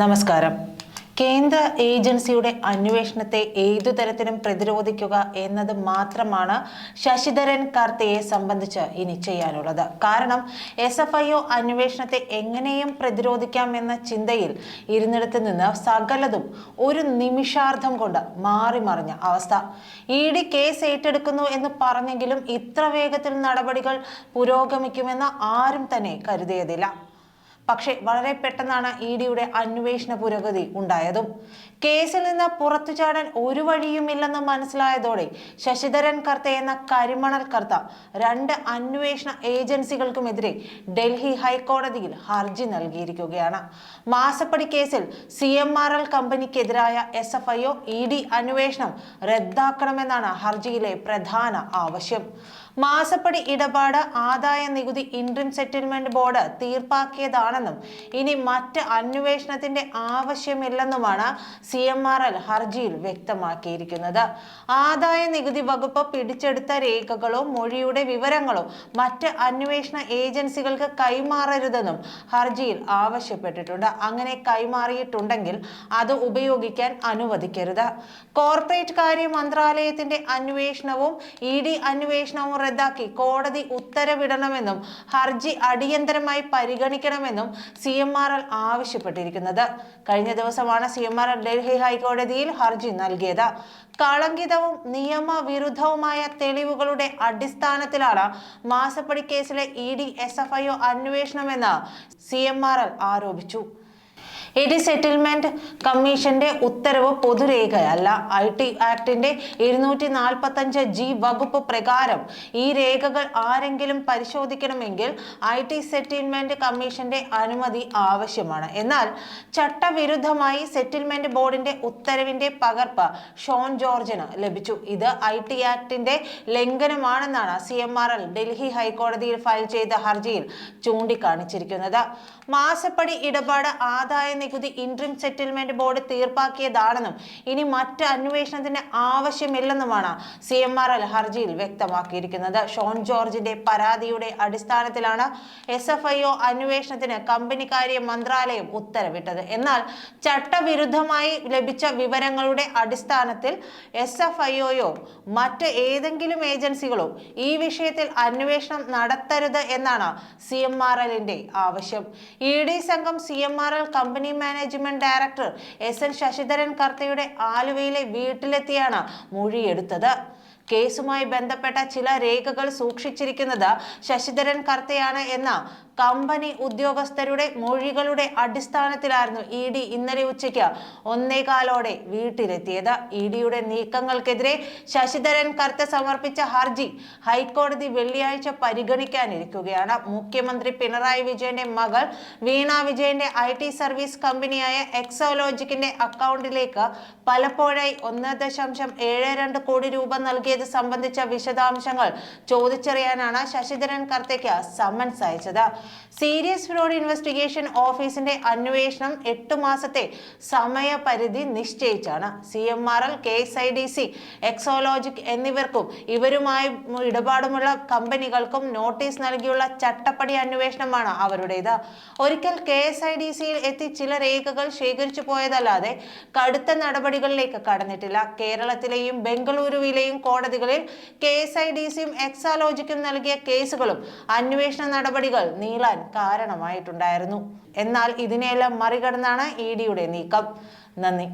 നമസ്കാരം. കേന്ദ്ര ഏജൻസിയുടെ അന്വേഷണത്തെ ഏതു തരത്തിലും പ്രതിരോധിക്കുക എന്നത് മാത്രമാണ് ശശിധരൻ കാർത്തിയെ സംബന്ധിച്ച് ഇനി ചെയ്യാനുള്ളത്. കാരണം എസ് എഫ് ഐ ഒ അന്വേഷണത്തെ എങ്ങനെയും പ്രതിരോധിക്കാം എന്ന ചിന്തയിൽ ഇരുന്നിടത്ത് നിന്ന് സകലതും ഒരു നിമിഷാർദ്ധം കൊണ്ട് മാറി മറിഞ്ഞ അവസ്ഥ. ഇ ഡി കേസ് ഏറ്റെടുക്കുന്നു എന്ന് പറഞ്ഞെങ്കിലും ഇത്ര വേഗത്തിൽ നടപടികൾ പുരോഗമിക്കുമെന്ന് ആരും തന്നെ കരുതിയതില്ല. പക്ഷേ വളരെ പെട്ടെന്നാണ് ഇ ഡിയുടെ അന്വേഷണ പുരോഗതി ഉണ്ടായതും. കേസിൽ നിന്ന് പുറത്തു ചാടാൻ ഒരു വഴിയുമില്ലെന്ന് മനസ്സിലായതോടെ ശശിധരൻ കർത്ത എന്ന കരിമണൽ കർത്ത രണ്ട് അന്വേഷണ ഏജൻസികൾക്കുമെതിരെ ഡൽഹി ഹൈക്കോടതിയിൽ ഹർജി നൽകിയിരിക്കുകയാണ്. മാസപ്പടി കേസിൽ C M R L കമ്പനിക്കെതിരായ S F I O E D അന്വേഷണം റദ്ദാക്കണമെന്നാണ് ഹർജിയിലെ പ്രധാന ആവശ്യം. മാസപ്പടി ഇടപാട് ആദായ നികുതി ഇൻട്രിം സെറ്റിൽമെന്റ് ബോർഡ് തീർപ്പാക്കിയതാണെന്നും ഇനി മറ്റ് അന്വേഷണത്തിന്റെ ആവശ്യമില്ലെന്നുമാണ് സി എം ആർ എൽ ഹർജിയിൽ വ്യക്തമാക്കിയിരിക്കുന്നത്. ആദായ നികുതി വകുപ്പ് പിടിച്ചെടുത്ത രേഖകളോ മൊഴിയുടെ വിവരങ്ങളോ മറ്റ് അന്വേഷണ ഏജൻസികൾക്ക് കൈമാറരുതെന്നും ഹർജിയിൽ ആവശ്യപ്പെട്ടിട്ടുണ്ട്. അങ്ങനെ കൈമാറിയിട്ടുണ്ടെങ്കിൽ അത് ഉപയോഗിക്കാൻ അനുവദിക്കരുത്. കോർപ്പറേറ്റ് കാര്യ മന്ത്രാലയത്തിന്റെ അന്വേഷണവും ഇ ഡി അന്വേഷണവും റദ്ദാക്കി കോടതി ഉത്തരവിടണമെന്നും ഹർജി അടിയന്തരമായി പരിഗണിക്കണമെന്നും സി എം ആർ എൽ ആവശ്യപ്പെട്ടിരിക്കുന്നത്. കഴിഞ്ഞ ദിവസമാണ് C M R L Delhi ഹൈക്കോടതിയിൽ ഹർജി നൽകിയത്. കളങ്കിതവും നിയമവിരുദ്ധവുമായ തെളിവുകളുടെ അടിസ്ഥാനത്തിലാണ് മാസപ്പടി കേസിലെ E D S F I O അന്വേഷണമെന്ന് C M R L ആരോപിച്ചു. ഇഡി സെറ്റിൽമെന്റ് കമ്മീഷന്റെ ഉത്തരവ് പൊതുരേഖയല്ല. ഐ ടി ആക്ടിന്റെ ഇരുന്നൂറ്റി നാൽപ്പത്തഞ്ച് ജി വകുപ്പ് പ്രകാരം ഈ രേഖകൾ ആരെങ്കിലും പരിശോധിക്കണമെങ്കിൽ ഐ ടി സെറ്റിൽമെന്റ് കമ്മീഷന്റെ അനുമതി ആവശ്യമാണ്. എന്നാൽ ചട്ടവിരുദ്ധമായി സെറ്റിൽമെന്റ് ബോർഡിന്റെ ഉത്തരവിന്റെ പകർപ്പ് ഷോൺ ജോർജിന് ലഭിച്ചു. ഇത് ഐ ടി ആക്ടിന്റെ ലംഘനമാണെന്നാണ് C M R L Delhi ഹൈക്കോടതിയിൽ ഫയൽ ചെയ്ത ഹർജിയിൽ ചൂണ്ടിക്കാണിച്ചിരിക്കുന്നത്. മാസപ്പടി ഇടപാട് ആദായ നികുതി ഇൻട്രീം സെറ്റിൽമെന്റ് ബോർഡ് തീർപ്പാക്കിയതാണെന്നും ഇനി മറ്റ് അന്വേഷണത്തിന് ആവശ്യമില്ലെന്നുമാണ് സി എം ആർ എൽ ഹർജിയിൽ വ്യക്തമാക്കിയിരിക്കുന്നത്. ഷോൺ ജോർജിന്റെ പരാതിയുടെ അടിസ്ഥാനത്തിലാണ് എസ് എഫ് ഐ ഒ അന്വേഷണത്തിന് കമ്പനിക്കാര്യ മന്ത്രാലയം ഉത്തരവിട്ടത്. എന്നാൽ ചട്ടവിരുദ്ധമായി ലഭിച്ച വിവരങ്ങളുടെ അടിസ്ഥാനത്തിൽ എസ് എഫ് ഐ ഒയോ മറ്റ് ഏതെങ്കിലും ഏജൻസികളോ ഈ വിഷയത്തിൽ അന്വേഷണം നടത്തരുത് എന്നാണ് സി എം ആർ എല്ലിന്റെ ആവശ്യം. ഇ ഡി സംഘം C M R L company management director S N Sasidharan കർത്തയുടെ ആലുവയിലെ വീട്ടിലെത്തിയാണ് മൊഴിയെടുത്തത്. കേസുമായി ബന്ധപ്പെട്ട ചില രേഖകൾ സൂക്ഷിച്ചിരിക്കുന്നത് ശശിധരൻ കർത്തയാണ് എന്ന കമ്പനി ഉദ്യോഗസ്ഥരുടെ മൊഴികളുടെ അടിസ്ഥാനത്തിലായിരുന്നു ഇ ഡി ഇന്നലെ ഉച്ചയ്ക്ക് ഒന്നേകാലോടെ വീട്ടിലെത്തിയത്. ഇ ഡിയുടെ നീക്കങ്ങൾക്കെതിരെ ശശിധരൻ കർത്ത സമർപ്പിച്ച ഹർജി ഹൈക്കോടതി വെള്ളിയാഴ്ച പരിഗണിക്കാനിരിക്കുകയാണ്. മുഖ്യമന്ത്രി പിണറായി വിജയന്റെ മകൾ വീണ വിജയന്റെ ഐ ടി സർവീസ് കമ്പനിയായ എക്സോലോജിക്കിന്റെ അക്കൗണ്ടിലേക്ക് പലപ്പോഴായി ഒന്ന് ദശാംശം ഏഴ് രണ്ട് കോടി രൂപ നൽകിയത് സംബന്ധിച്ച വിശദാംശങ്ങൾ ചോദിച്ചറിയാനാണ് ശശിധരൻ കർത്തയ്ക്ക് സമ്മൻസ് അയച്ചത്. സീരിയസ് ഫ്രോഡ് ഇൻവെസ്റ്റിഗേഷൻ ഓഫീസിന്റെ അന്വേഷണം എട്ട് മാസത്തെ സമയപരിധി നിശ്ചയിച്ചാണ്. C M R L K S I D C Exalogic എന്നിവർക്കും ഇവരുമായി ഇടപാടുമുള്ള കമ്പനികൾക്കും നോട്ടീസ് നൽകിയുള്ള ചട്ടപ്പടി അന്വേഷണമാണ് അവരുടേത്. ഒരിക്കൽ കെ എസ് ഐ ഡി സിയിൽ എത്തി ചില രേഖകൾ ശേഖരിച്ചു പോയതല്ലാതെ കടുത്ത നടപടികളിലേക്ക് കടന്നിട്ടില്ല. കേരളത്തിലെയും ബംഗളൂരുവിലെയും കോടതികളിൽ കെ എസ് ഐ ഡി സിയും എക്സാലോജിക്കും നൽകിയ കേസുകളും അന്വേഷണ നടപടികൾ നീളാൻ കാരണമായിട്ടുണ്ടായിരുന്നു. എന്നാൽ ഇതിനെയെല്ലാം മറികടന്നാണ് ഇ ഡിയുടെ നീക്കം. നന്ദി.